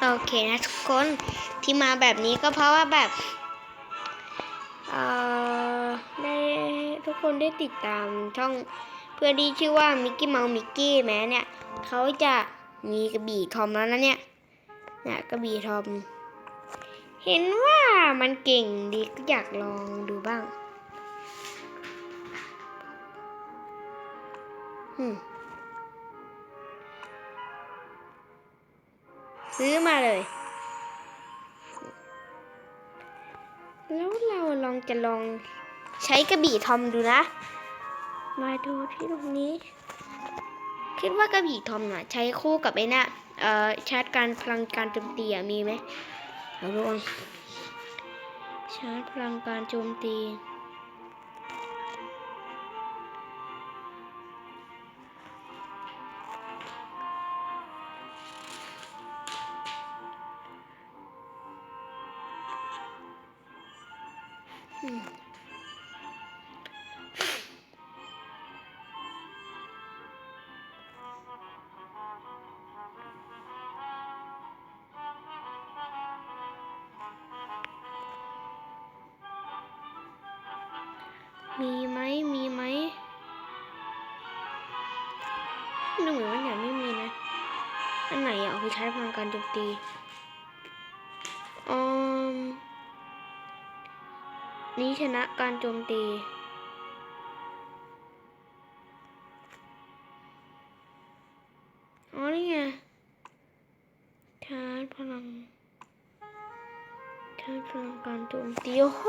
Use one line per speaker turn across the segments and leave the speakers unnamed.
โอเคนะทุกคนที่มาแบบนี้ก็เพราะว่าแบบเอ่อได้ทุกคนได้ติดตามช่องเพื่อนที่ชื่อว่ามิกกี้เมามิกกี้แม้เนี่ยเขาจะมีกระบี่ทอมแล้วนะเนี่ยเนี่ยกระบี่ทอม เห็นว่ามันเก่งดีก็อยากลองดูบ้างอื ซื้อมาเลย แล้วเราลองจะลองใช้กระบี่ทอมดูนะ มาดูที่ตรงนี้ คิดว่ากระบี่ทอมน่ะ ใช้คู่กับไอ้น่ะเอ่อชาร์จการพลังการโจมตีมีไหมเอาลองชาร์จพลังการโจมตี การโจมตีอืมนี้ชนะการโจมตีอ๋อนี่ไงชาร์จพลังชาร์จพลังการโจมตีโอ้โห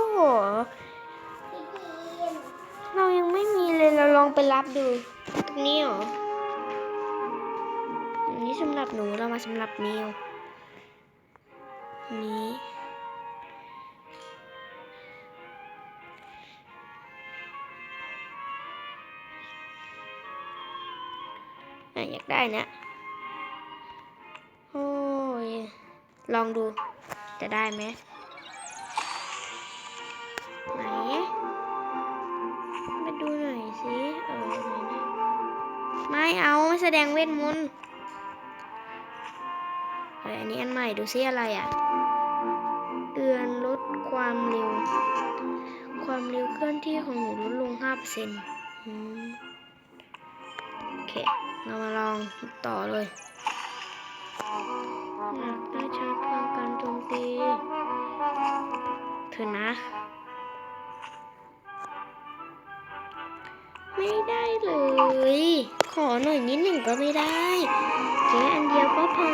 เรายังไม่มีเลยเราลองไปรับดู ตรงนี้เหรออั นนี้สำหรับหนูเรามาสำหรับนิวนี้อยากได้นะโอ้ย ลองดู จะได้ไหมไหนมาดูหน่อยสิ เออไหนนะไม่เอาไม่แสดงเวทมนต์ เฮ้ยอันนี้อันใหม่ดูซิอะไรอะเตือนลดความเร็ว ความเร็วเคลื่อนที่ของหนูลดลง5%อืมโอเค เรามาลองต่อเลยอยากได้ชาร์จพลังการโจมตีเถอะนะ ไม่ได้เลย ขอหน่อยนิดหนึ่งก็ไม่ได้แค่อันเดียวก็พอ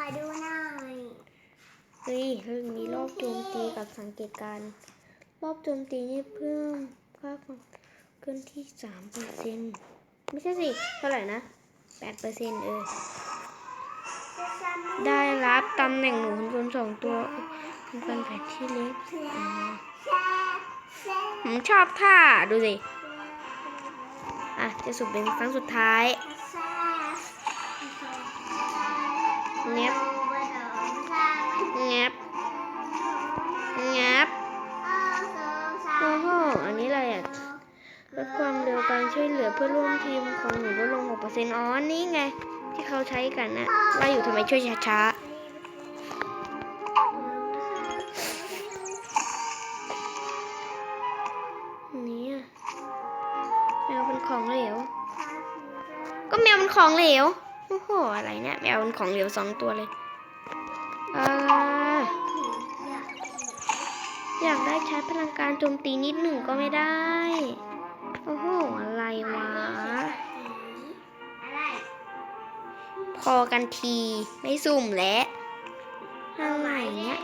ขอดูหน่อย
เฮ้ยเรื่องนี้รอบโจมตีกับสังเกตการณ์รอบโจมตีนี่เพิ่มค่าความเคลื่อนที่สามเปอร์เซ็นต์ไม่ใช่สิเท่าไหร่นะแปดเปอร์เซ็นต์เออ
จะจำไม่
ได้รับตำแหน่งหนูหุ่นยนต์สองตัวเป็นแผนที่เล็กอ่า
แช่แช่
ผมชอบท่าดูสิ อะ จะสุดเป็นครั้งสุดท้าย เงียบแงบแงบโอ้โหอันนี้อะไรอะลดความเร็วการช่วยเหลือเพื่อร่วมทีมของหนูลดลง 6%อ๋อ นี่ไง ที่เขาใช้กันนะว่าอยู่ทำไมช่วยช้าๆนี่แมวเป็นของเหลว ก็แมวเป็นของเหลว โอ้โห อะไรเนี่ยแมวเป็นของเหลวสองตัวเลยเอออยากได้ใช้พลังการโจมตีนิดหนึ่งก็ไม่ได้ โอ้โห อะไรวะ พอกันทีไม่สุ่มแล้วอะไรเนี่ย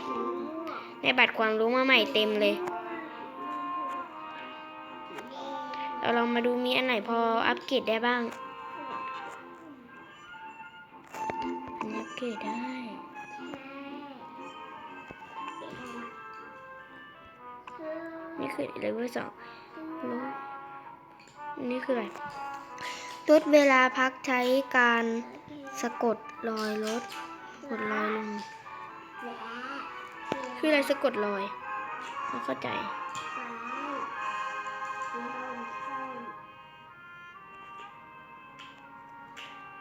ในบัตรความรู้มาใหม่เต็มเลยเราลองมาดูมีอันไหนพออัปเกรดได้บ้าง นี่คือเลเวลสองนี่คืออะไรลดเวลาพักใช้การสะกดรอยรถกดรอยลง คืออะไรสะกดรอยไม่เข้าใจ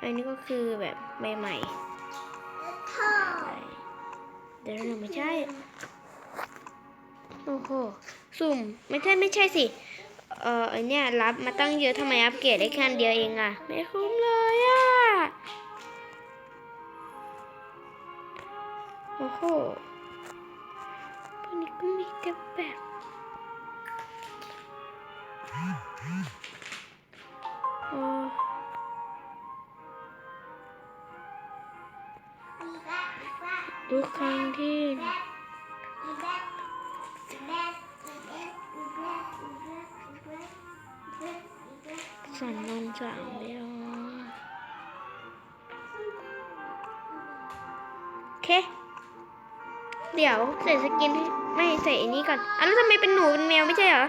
อันนี้ก็คือแบบใหม่ๆเดี๋ยวเราไม่ใช่ โอ้โห สุ่ม ไม่ใช่ไม่ใช่สิ เอ่อไอเนี่ยรับมาตั้งเยอะทำไมอัปเกรดได้แค่เดียวเองอะไม่คุ้มเลยอะโอ้โหพวกนี้ก็มีแต่แบบโอ้ทุกครั้งที่ สั่นลงสามเดียวโอเคเดี๋ยวใส่สกินให้ไม่ใส่อันนี้ก่อนอะแล้วทำไมเป็นหนูเป็นแมวไม่ใช่เหรอ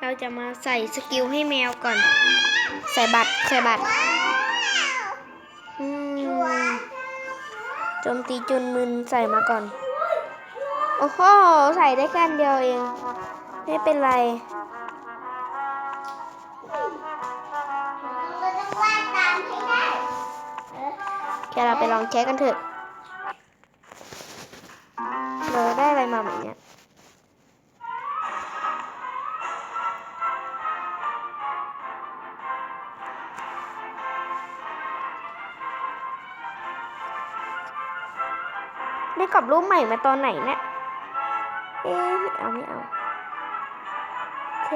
เราจะมาใส่สกิลให้แมวก่อน ใส่บัตรใส่บัตรอืมโจมตีจุนมึนใส่มาก่อน โอ้โห ใส่ได้แค่เดียวเอง ไม่เป็นไร แค่เราไปลองเช็คกันเถอะ เราได้อะไรมาใหม่เนี่ยได้กรอบรูปใหม่มาตอนไหนเนี่ย เอ๊ะไม่เอาไม่เอาโอเค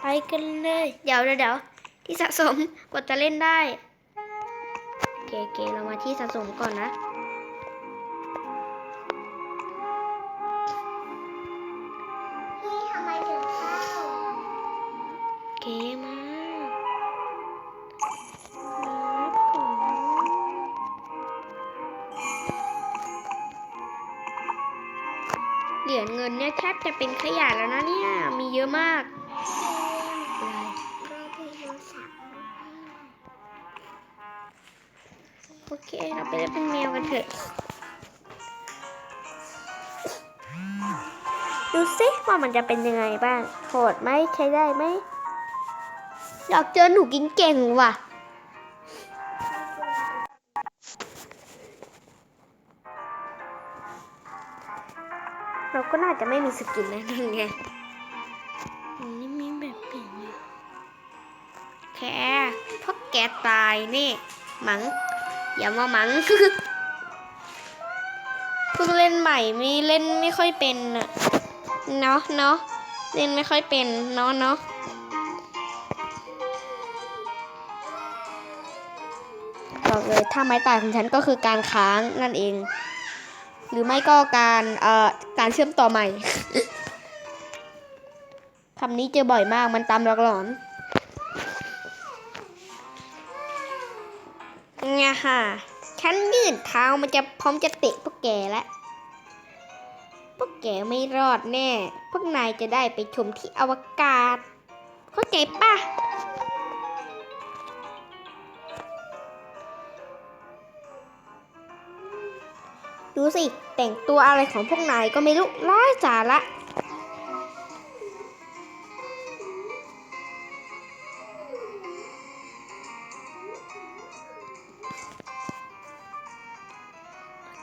ไปกันเลย เดี๋ยวเดี๋ยวที่สะสมกว่าจะเล่นได้ เคโอเคเรามาที่สะสมก่อนนะเก๋มากครับผมเหรียญเงินเนี่ยแทบจะเป็นขยะแล้วนะเนี่ย มีเยอะมาก โอเค เราไปเล่นเป็นแมวกันเถอะ ดูสิว่ามันจะเป็นยังไงบ้าง โหดไหมใช้ได้ไหมอยากเจอหนูกินเก่งว่ะ เราก็น่าจะไม่มีสกินนะนั่นไงอันนี่มีแบบเปลี่ยนอยู่แค่เพราะแกตายนี่มัง อย่ามามังเพิ่งเล่นใหม่ไม่เล่นไม่ค่อยเป็นเนาะเนาะเล่นไม่ค่อยเป็นเนาะเนาะบอกเลยถ้าไม้ตายของฉันก็คือการค้างนั่นเอง หรือไม่ก็การเอ่อการเชื่อมต่อใหม่คำนี้เจอบ่อยมากมันตามหลอกหลอน เนี่ยค่ะฉันยืดเท้ามันจะพร้อมจะเตะพวกแกแล้วพวกแกไม่รอดแน่ พวกนายจะได้ไปชมที่อวกาศ เข้าใจปะดูสิ แต่งตัวอะไรของพวกนายก็ไม่รู้ร้ายสาระ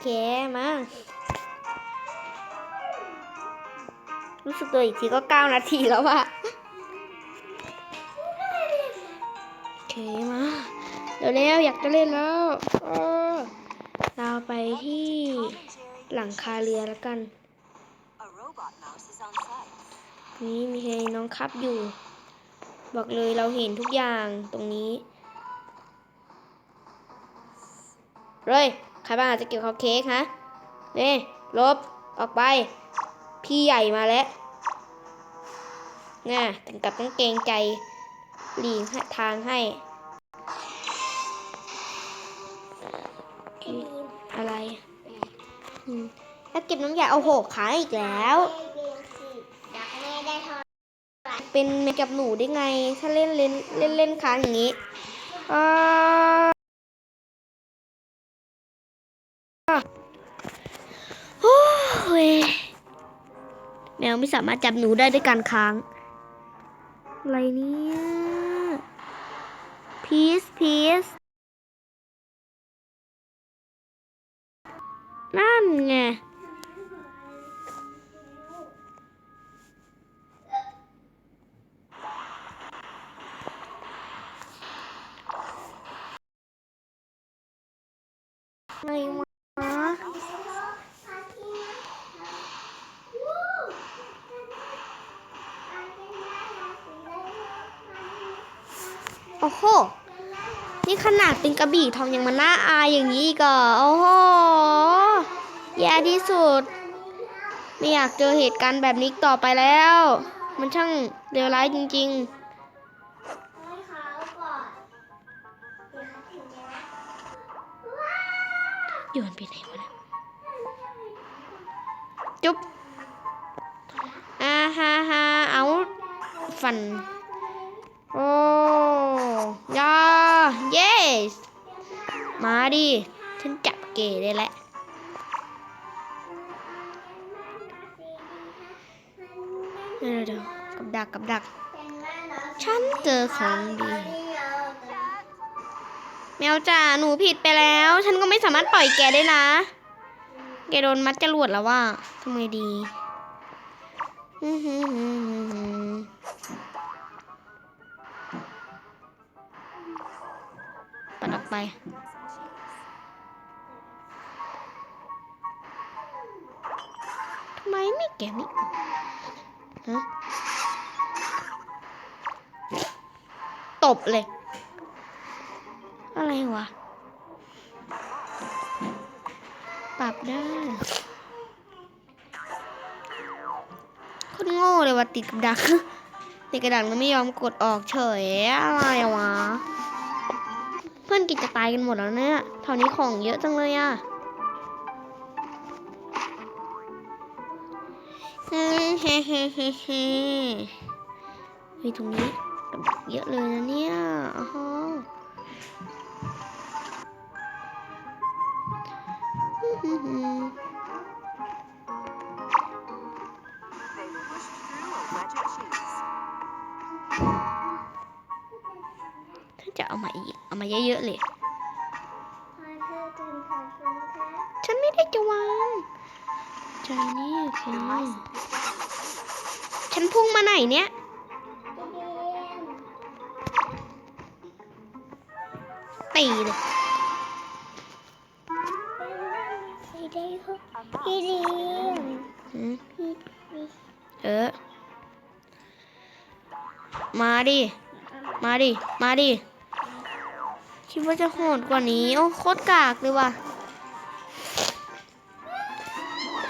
เคมา รู้สึกตัวอีกทีก็เก้านาทีแล้วอะโอเคมา เดี๋ยวแล้วอยากจะเล่นแล้วเออเราไปที่หลังคาเรือแล้วกัน นี่มีน้องครับอยู่ บอกเลยเราเห็นทุกอย่างตรงนี้เฮ้ย ครบ้างอาจจะเกี่ยวกับเค้กฮะนี่ลบออกไป พี่ใหญ่มาแล้วน่ะถึงกับต้องเกรงใจหลีกทางให้ อะไรอืมแล้วเก็บน้ำยาเอาหกขายอีกแล้ว เป็นเมกับหนูได้ไง ถ้าเล่นเล่นเล่นเล่นค้างอย่างนี้อ่า วไม่สามารถจับหนูได้ด้วยการค้าง อะไรเนี่ยพีซพีซนั่นไง อะไรวะ โอ้โห นี่ขนาดเป็นกระบี่ทองยังมาน่าอายอย่างนี้อีก็โอ้โห แย่ที่สุด ไม่อยากเจอเหตุการณ์แบบนี้อีกต่อไปแล้ว มันช่างเลวร้ายจริง
ให้เขาก่อนเดี๋ยวเขาถึงจะ
ๆโยนไปไหนวะ กับดักกับดัก ฉันเจอของดี แมวจ๋าหนูผิดไปแล้ว ฉันก็ไม่สามารถปล่อยแกได้นะแกโดนมัดจรวดแล้วว่าทำไงดีปัดออกไปทำไมไม่แกไม่ฮะ ตบเลย อะไรวะ ปรับได้ คนโง่เลยว่ะติดกับดัก ติดกระดักแล้วไม่ยอมกดออกเฉย อะไรวะ เพื่อนกิจจะตายกันหมดแล้วเนี่ยเท่านี้ของเยอะจังเลยอะเฮ้เฮ้เฮ้เฮ้เฮ้ยตรงนี้ เยอะเลยนะเนี่ยอ๋อถ้าจะเอามาอีก เอามาเยอะๆเลยฉันไม่ได้จะวางใจนี่โอเคฉันพุ่งมาไหนเนี่ย
พี่ดีม
หืม
พี่ดี
เออ มาดิ มาดิ มาดิ คิดว่าจะโหดกว่านี้ โอ้โคตรกากเลยว่ะ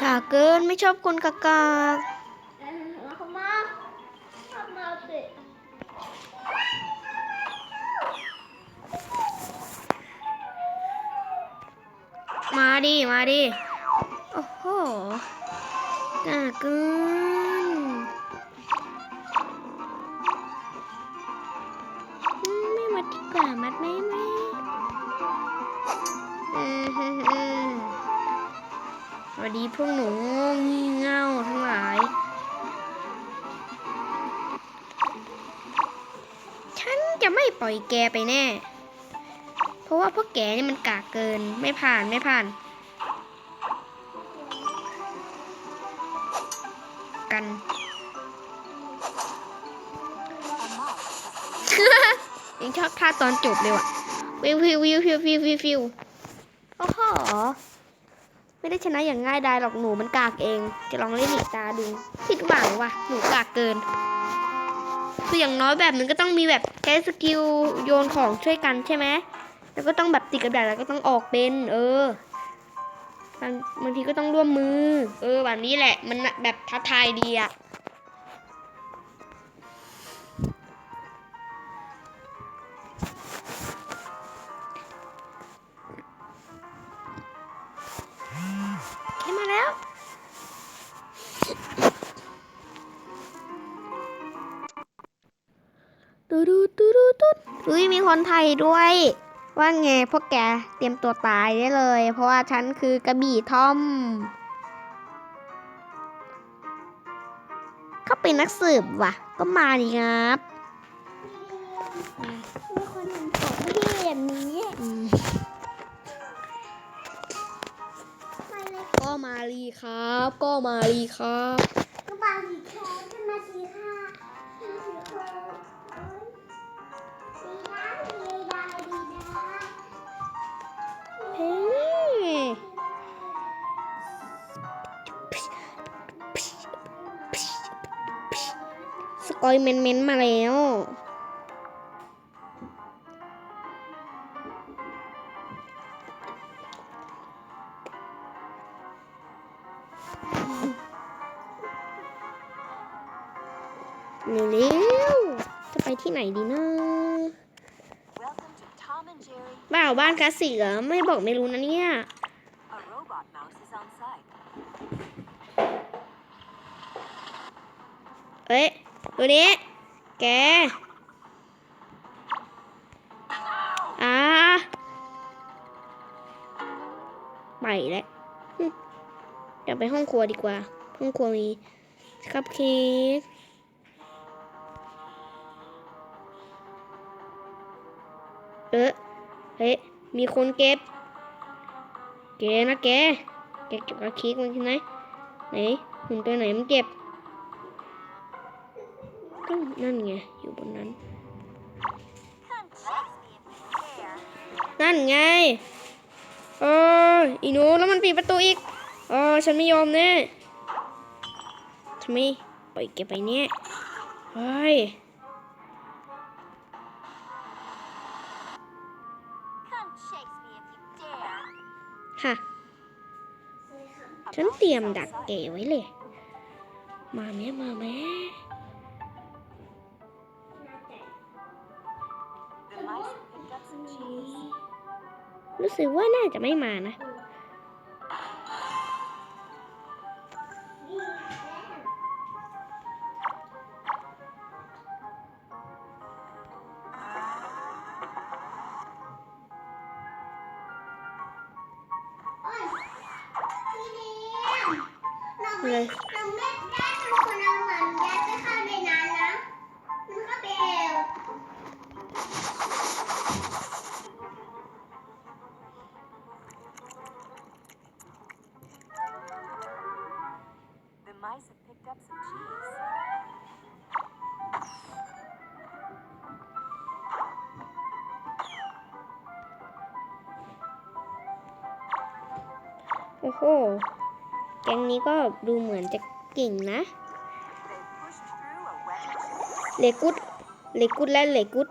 กากเกินไม่ชอบคนกากกาก ดิ มาดิ โอ้โหกาเกินไม่มัดดีกว่ามัดไหมไหมอืมฮึ่มฮึ่มสวัสดีพวกหนูโง่งี่เง่าทั้งหลายฉันจะไม่ปล่อยแกไปแน่ เพราะว่าพวกแกนี่มันกากเกิน ไม่ผ่านไม่ผ่าน กัน ยังชอบท่าตอนจบเลยว่ะวิววิววิววิววิววิววิวโอ้โหไม่ได้ชนะอย่างง่ายดายหรอกหนูมันกากเอง จะลองเล่นอีกตาดูผิดหวังว่ะ หนูกากเกิน คืออย่างน้อยแบบนึงก็ต้องมีแบบใช้สกิลโยนของช่วยกันใช่ไหมแล้วก็ต้องแบบติดกับดักแล้วก็ต้องออกเป็น เออ บางบางทีก็ต้องร่วมมือ เออแบบนี้แหละ มันแบบท้าทายดีอะแค่มาแล้วตูดูตูดูตูดอุ้ยมีคนไทยด้วย ว่าไงพวกแกเตรียมตัวตายได้เลย เพราะว่าฉันคือกระบี่ทอม เขาเป็นนักสืบว่ะ ก็มาดีครับ
มีคนเห็นผมไม่ดีแบบนี้
อืม
มาเลย
ก็มาลีครับ ก็มาลีครับ
กอย
เมนเมนมาแล้ว นี่เร็วจะไปที่ไหนดีนะบ่าวบ้านคลาสสิเหรอไม่บอกไม่รู้นะเนี่ยเอ้ย ดูนี้ แกอ่าไปแล้วเดี๋ยวไปห้องครัวดีกว่า ห้องครัวมีคัพเค้กเออเฮ้ยมีคนเก็บ แกนะแก แกเก็บคัพเค้กมันที่ไหนไหนหุ่นตัวไหนมันเก็บ ก็นั่นไง อยู่บนนั้น นั่นไง เอออีหนูแล้วมันปิดประตูอีก เออ ฉันไม่ยอมแน่ทำไมปล่อยแกไปเนี่ย เฮ้ย
Come chase me if you dare.
ค่ะ ฉันเตรียมดัก
site.
แกไว้เลย มาแม่มาแม่ รู้สึกว่าน่าจะไม่มานะ
อ้
โห แก๊งนี้ก็ดูเหมือนจะเก่งนะ เลกุดเลกุดและเลกุด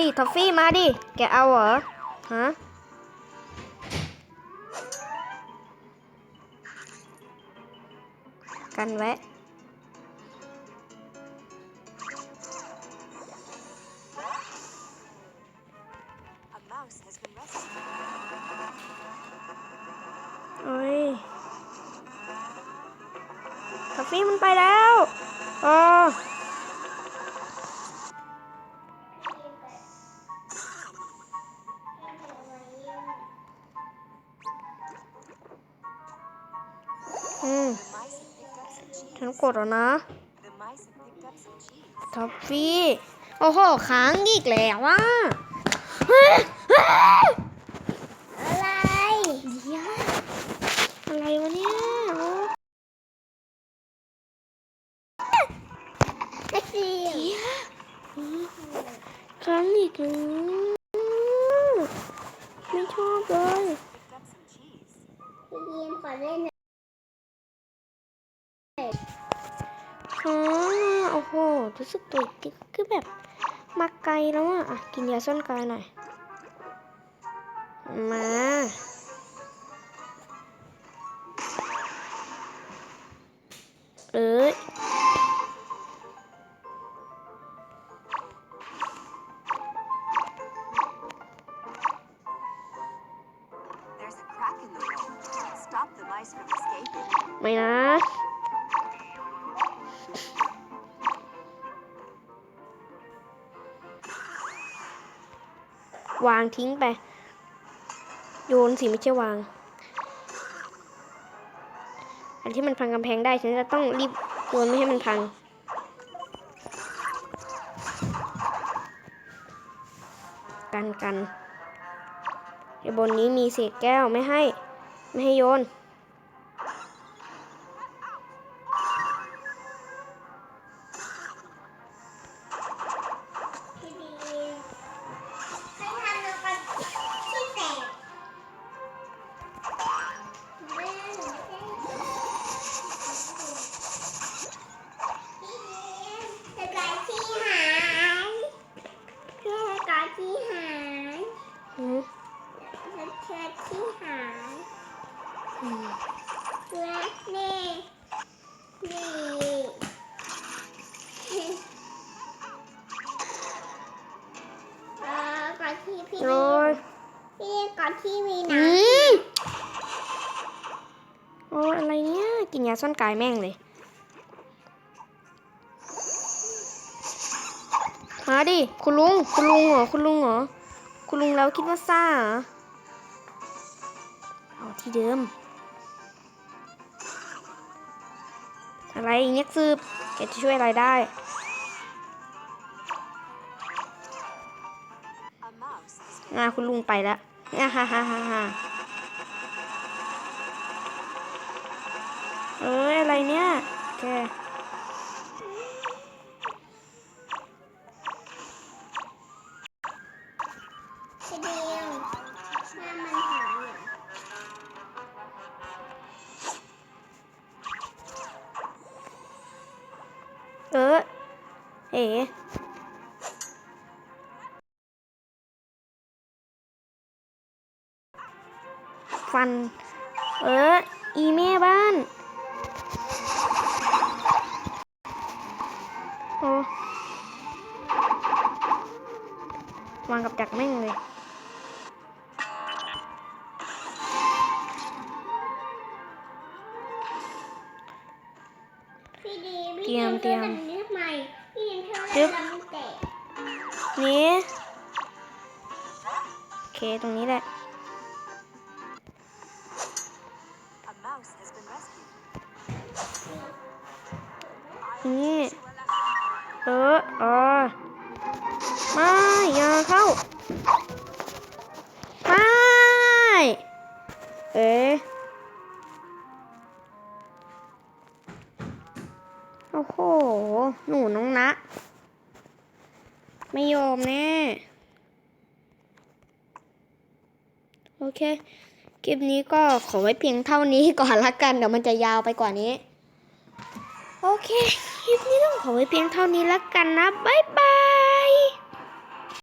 ดิทอ
ฟฟี่มาดิ แกเอาเหรอ ฮะ กันแว้ กดแล้วนะ
The mice have picked up some cheese.
ทอฟฟี่โอ้โหค้างอีกแล้วว่ะ
อะไร
เดี๋ยวอะไรวะเนี่ยโอ้
ไม่เสียง
เดี๋ยวค้างอีกแล้วไม่ชอบเลย
พี่ยีนขอเล่นหน่อย
ค่ะโอ้โหรู้สึกตัวอีกทีก็คือแบบมาไกลแล้วอะอะกินยาส้นกายหน่อย มาเอ้ย วางทิ้งไป โยนสิไม่ใช่วาง อันที่มันพังกำแพงได้ฉันจะต้องรีบโยนไม่ให้มันพังกันกันไอ้บนนี้มีเศษแก้วไม่ให้ ไม่ให้โยน
ที่หาย
อืม
และนี่นี่เออก่อนที่พี่
โอ้ย
พี่ก่อนที่มี
อื
น้ำ
มโอ้ยอะไรเนี่ย กินยาซ่อนกายแม่งเลย มาดิ คุณลุง คุณลุงเหรอ คุณลุงเหรอ คุณลุงแล้วคิดว่าซ่าเหรอเอา ที่เดิม อะไรเงียซืบแกจะช่วยอะไรได้ งาคุณลุงไปแล้วอ่าฮ่าฮ่าฮ่าฮ่าเอ้ยอะไรเนี่ยแก จึ๊บ
นี่
โอเคตรงนี้แหละนี่เออเออ ลิปนี้ก็ขอไว้เพียงเท่านี้ก่อนละกันเดี๋ยวมันจะยาวไปกว่านี้ โอเค คลิปนี้ต้องขอไว้เพียงเท่านี้ละกันนะ บ๊าย